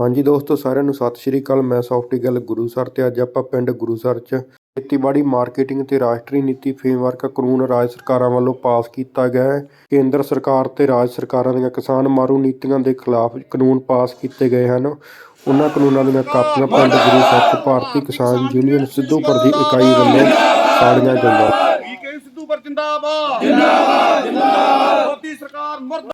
ਹਾਂਜੀ ਦੋਸਤੋ ਸਾਰਿਆਂ ਨੂੰ ਸਤਿ ਸ਼੍ਰੀ ਅਕਾਲ। ਮੈਂ ਸੌਫਟੀ ਗੱਲ ਗੁਰੂਸਰ ਤੇ ਅੱਜ ਆਪਾਂ ਪਿੰਡ ਗੁਰੂਸਰ ਚ ਖੇਤੀਬਾੜੀ ਮਾਰਕੀਟਿੰਗ ਤੇ ਰਾਸ਼ਟਰੀ ਨੀਤੀ ਫਰੇਮਵਰਕ ਕਾਨੂੰਨ ਰਾਜ ਸਰਕਾਰਾਂ ਵੱਲੋਂ ਪਾਸ ਕੀਤਾ ਗਿਆ ਹੈ। ਕੇਂਦਰ ਸਰਕਾਰ ਤੇ ਰਾਜ ਸਰਕਾਰਾਂ ਦੀਆਂ ਕਿਸਾਨ ਮਾਰੂ ਨੀਤੀਆਂ ਦੇ ਖਿਲਾਫ ਕਾਨੂੰਨ ਪਾਸ ਕੀਤੇ ਗਏ ਹਨ। ਉਹਨਾਂ ਕਾਨੂੰਨਾਂ ਦੀਆਂ ਕਾਪੀਆਂ ਪਿੰਡ ਗੁਰੂਸਰ ਚ ਭਾਰਤੀ ਕਿਸਾਨ ਯੂਨੀਅਨ ਸਿੱਧੂਪੁਰ ਦੀ ਇਕਾਈ ਵੱਲੋਂ ਸਾੜੀਆਂ ਗਈਆਂ। ਸਿੱਧੂ ਜਿੰਦਾਬਾਦ। ਜਿੰਦਾਬਾਦ ਜਿੰਦਾਬਾਦ। ਮਰਦ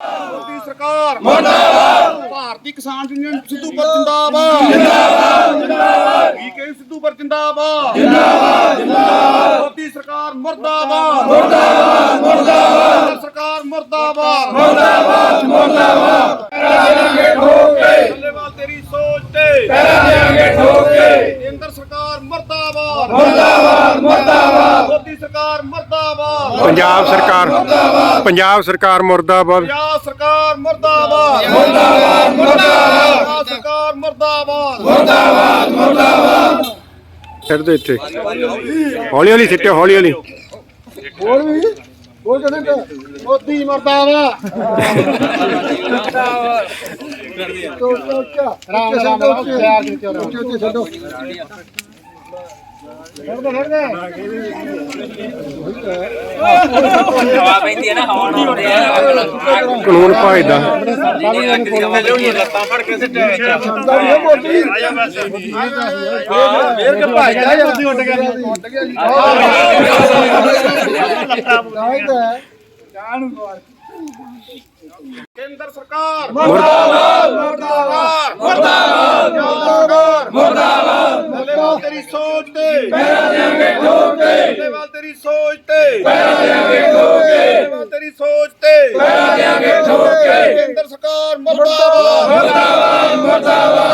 ਮੋਦੀ ਸਰਕਾਰ। ਮਰਦਾਬਾਦ! ਭਾਰਤੀ ਕਿਸਾਨ ਯੂਨੀਅਨ ਸਿੱਧੂ ਪਰ ਜਿੰਦਾਬਾਦ। ਜਿੰਦਾਬਾਦ! ਜਿੰਦਾਬਾਦ ਵੀਕੇ ਸਿੱਧੂ ਪਰ ਜਿੰਦਾਬਾਦ। ਜਿੰਦਾਬਾਦ! ਜਿੰਦਾਬਾਦ! ਮੋਦੀ ਸਰਕਾਰ ਮਰਦਾਬਾਦ। ਮਰਦਾਬਾਦ! ਮਰਦਾਬਾਦ! ਸਰਕਾਰ ਮਰਦਾਬਾਦ। ਮਰਦਾਬਾਦ! ਮਰਦਾਬਾਦ! ਕਰਾਂਗੇ ਠੋਕੇ ਧੰਨਵਾਦ ਤੇਰੀ ਸੋਚ ਤੇ। ਕਰਾਂਗੇ ਠੋਕੇ ਕੇਂਦਰ ਸਰਕਾਰ ਮਰਦਾਬਾਦ। ਮਰਦਾਬਾਦ! ਮਰਦਾਬਾਦ! ਪੰਜਾਬ ਸਰਕਾਰ ਪੰਜਾਬ ਸਰਕਾਰ ਮੁਰਦਾਬਾਦ। ਪੰਜਾਬ ਸਰਕਾਰ ਮਰਦਾਬਾਦ। ਮਰਦਾਬਾਦ ਮਰਦਾਬਾਦ ਸਰਕਾਰ ਮਰਦਾਬਾਦ। ਮਰਦਾਬਾਦ ਮਰਦਾਬਾਦ ਛੱਡ ਦੇ ਇੱਥੇ। ਹੌਲੀ ਹੌਲੀ ਸਿੱਟਿਓ ਹੌਲੀ ਹੌਲੀ। ਹੋਰ ਵੀ? ਹੋਰ ਕਹਿੰਦੇ ਮੋਦੀ ਮਰਦਾਬਾਦ। ਰਾਮ ਰਾਮ ਰਾਮ ਪਿਆਰ ਦੇ ਚੋਰਾ ਉੱਚੇ ਛੱਡੋ। ਹਵਾ ਪੈਂਦੀ ਹੈ ਨਾ ਹਵਾ ਨਹੀਂ ਹੁੰਦੀ ਹੈ ਕਾਨੂੰਨ ਭਾਈਦਾ ਲੱਤਾਂ ਫੜ ਕੇ ਸਿੱਟੇ ਫੇਰ ਕੇ ਭਾਈ ਜਾ ਉੱਡ ਗਿਆ ਉੱਡ ਗਿਆ ਕੇਂਦਰ ਸਰਕਾਰ ਮਰਦਾਬਾਦ! ਮਰਦਾਬਾਦ! ਠੋਕ ਤੇ। ਪੈਰਾਂ ਦੇਾਂਗੇ ਠੋਕ ਤੇ। ਧੰਨਵਾਦ ਤੇਰੀ ਸੋਚ ਤੇ। ਪੈਰਾਂ ਦੇਾਂਗੇ ਠੋਕ ਤੇ। ਧੰਨਵਾਦ ਤੇਰੀ ਸੋਚ ਤੇ। ਪੈਰਾਂ ਦੇਾਂਗੇ ਠੋਕ ਕੇ ਕੇਂਦਰ ਸਰਕਾਰ ਮਰਦਾਬਾਦ। ਮਰਦਾਬਾਦ ਮਰਦਾਬਾਦ।